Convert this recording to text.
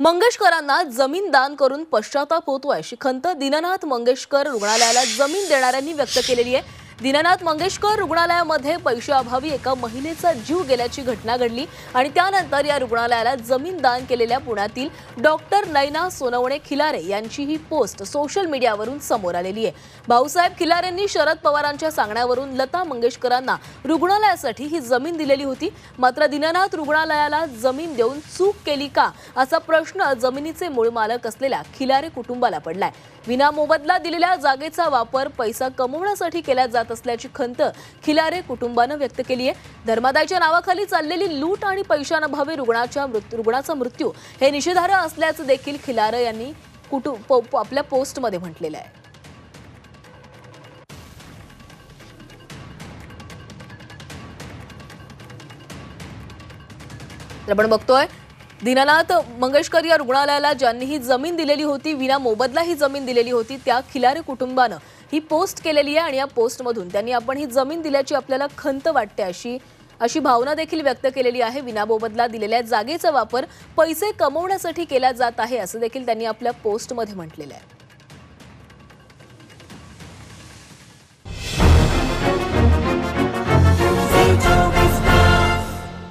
मंगेशकरांना जमीन दान करून पश्चाताप होतोय. अशी खंत दीननाथ मंगेशकर रुग्णालयाला जमीन देणाऱ्यांनी व्यक्त केलेली आहे. दीनानाथ मंगेशकर रुग्णालयामध्ये पैशाअभावी एका महिलेचा जीव गेल्याची घटना घडली आणि त्यानंतर या रुग्णालयाला जमीन दान केलेल्या पुण्यातील डॉक्टर नैना सोनवणे खिलारे यांची ही पोस्ट सोशल मीडियावरून समोर आलेली आहे. भाऊसाहेब खिलारेंनी शरद पवारांच्या सांगण्यावरून लता मंगेशकरांना रुग्णालयासाठी ही जमीन दिलेली होती. मात्र दीनानाथ रुग्णालयाला जमीन देऊन चूक केली का असा प्रश्न जमिनीचे मूळ मालक असलेल्या खिलारे कुटुंबाला पडलाय. विना मोबदला दिलेल्या जागेचा वापर पैसा कमवण्यासाठी केला जात असल्याची खंत खिलारे कुटुंबानं व्यक्त केली आहे. धर्मादायच्या नावाखाली चाललेली लूट आणि पैशांअभावी रुग्णाच्या रुग्णाचा मृत्यू हे निषेधार्ह असल्याचं देखील खिलारे यांनी कुटुंब आपल्या पोस्टमध्ये म्हटलेलं आहे. आपण बघतोय दीनानाथ मंगेशकर या रुग्णालयाला ज्यांनी ही जमीन दिलेली होती विना मोबदला ही जमीन दिलेली होती त्या खिलारे कुटुंबानं ही पोस्ट केलेली आहे आणि या पोस्टमधून त्यांनी आपण ही जमीन दिल्याची आपल्याला खंत वाटते अशी अशी भावना देखील व्यक्त केलेली आहे. विना मोबदला दिलेल्या जागेचा वापर पैसे कमवण्यासाठी केला जात आहे असं देखील त्यांनी आपल्या पोस्टमध्ये म्हटलेलं आहे.